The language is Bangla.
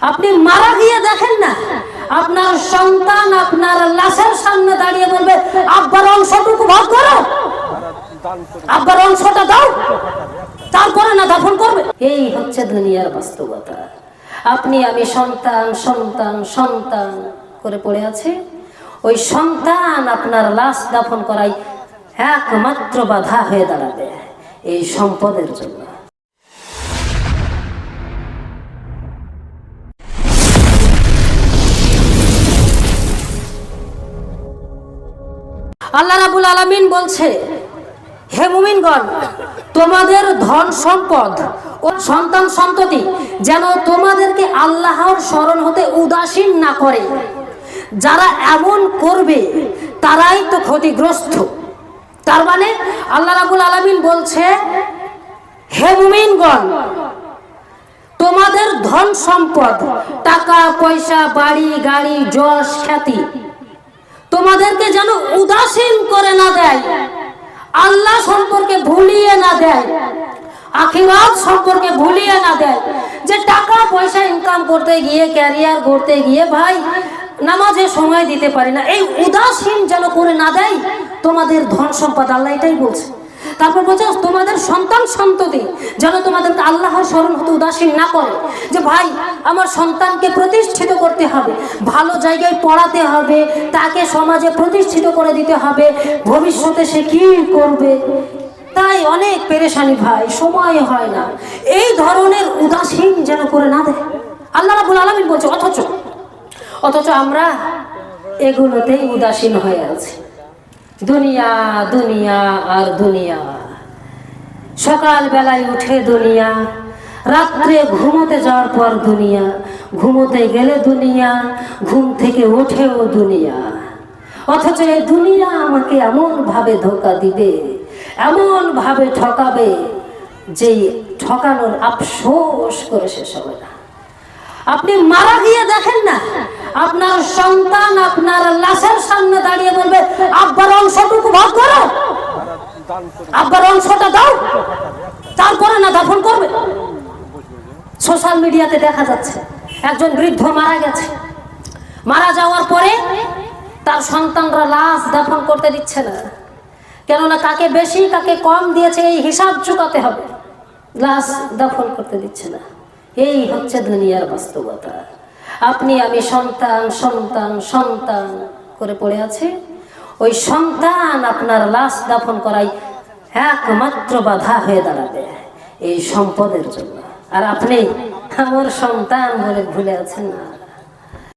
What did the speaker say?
আপনি মারা গিয়ে দেখেন না। আপনার সন্তান আপনার লাশের সামনে দাঁড়িয়ে বলবে, আব্বার অংশটুকু ভাগ করো। আব্বার অংশটা দাও। তারপরে না দাফন করবে। এই হচ্ছে দুনিয়ার বাস্তবতা। আপনি, আমি সন্তান সন্তান সন্তান করে পড়ে আছি। ওই সন্তান আপনার লাশ দাফন করাই একমাত্র বাধা হয়ে দাঁড়াবে এই সম্পদের জন্য। আল্লাহ রাবুল আলামিন বলছে, হে মুমিনগণ, তোমাদের ধন সম্পদ ও সন্তান সন্ততি যেন তোমাদেরকে আল্লাহর স্মরণ হতে উদাসীন না করে। যারা এমন করবে, তারাই তো ক্ষতিগ্রস্ত। তার মানে আল্লাহ রাবুল আলামিন বলছে, হে মুমিনগণ, তোমাদের ধন সম্পদ, টাকা, পয়সা, বাড়ি, গাড়ি, যশ, খ্যাতি তোমাদেরকে যেন উদাসীন করে না দেয়। আল্লাহ সম্পর্কে ভুলিয়ে না দেয়। আখিরাত সম্পর্কে ভুলিয়ে না দেয়। যে টাকা পয়সা ইনকাম করতে গিয়ে ক্যারিয়ার করতে গিয়ে, ভাই, নামাজে সময় দিতে পারি না। এই উদাসীন যেন করে না দেয়, তোমাদের ধন সম্পদ, আল্লাহ এটাই বলছে। তারপর বলছে, তোমাদের সন্তান সন্ততি যেন তোমাদেরকে আল্লাহর স্মরণ হতে উদাসীন না করে। যে ভাই, আমার সন্তানকে প্রতিষ্ঠিত হবে। ভালো জায়গায় পড়াতে হবে, তাকে সমাজে প্রতিষ্ঠিত করে দিতে হবে। ভবিষ্যতে সে কি করবে? তাই অনেক পেরেশানি ভাই, সময় হয় না। এই ধরনের উদাসীন যেন করে না দেয়। আল্লাহ রাবুল আলমিন বলছে, অথচ অথচ আমরা এগুলোতেই উদাসীন হয়ে আছি। দুনিয়া দুনিয়া আর দুনিয়া। সকাল বেলায় উঠে দুনিয়া রাত্রে ঘুমোতে যাওয়ার পর দুনিয়া, ঘুমোতে গেলে দুনিয়া, ঘুম থেকে ওঠেও দুনিয়া। অথচ এই দুনিয়া আমাকে এমন ভাবে ধোকা দিবে এমন ভাবে ঠকাবে যে ঠকানোর আফসোস করে শেষ হবে না। আপনি মারা গিয়ে দেখেন না, আপনার সন্তান আপনার লাশের সামনে দাঁড়িয়ে বলবে, আব্বার অংশটুকু ভাগ করো। আব্বার অংশটা দাও, তারপরে না দাফন করবে। সোশ্যাল মিডিয়াতে দেখা যাচ্ছে, একজন বৃদ্ধ মারা গেছে। মারা যাওয়ার পরে তার সন্তানরা লাশ দাফন করতে দিচ্ছে না। কেননা কাকে বেশি, কাকে কম দিয়েছে, এই হিসাব চুকাতে হবে। লাশ দাফন করতে দিচ্ছে না। এই হচ্ছে দুনিয়ার বাস্তবতা। আপনি, আমি সন্তান সন্তান সন্তান করে পড়ে আছি। ওই সন্তান আপনার লাশ দাফন করাই একমাত্র বাধা হয়ে দাঁড়াবে এই সম্পদের জন্য। আর আপনি আমার সন্তান বলে ভুলে আছেন না।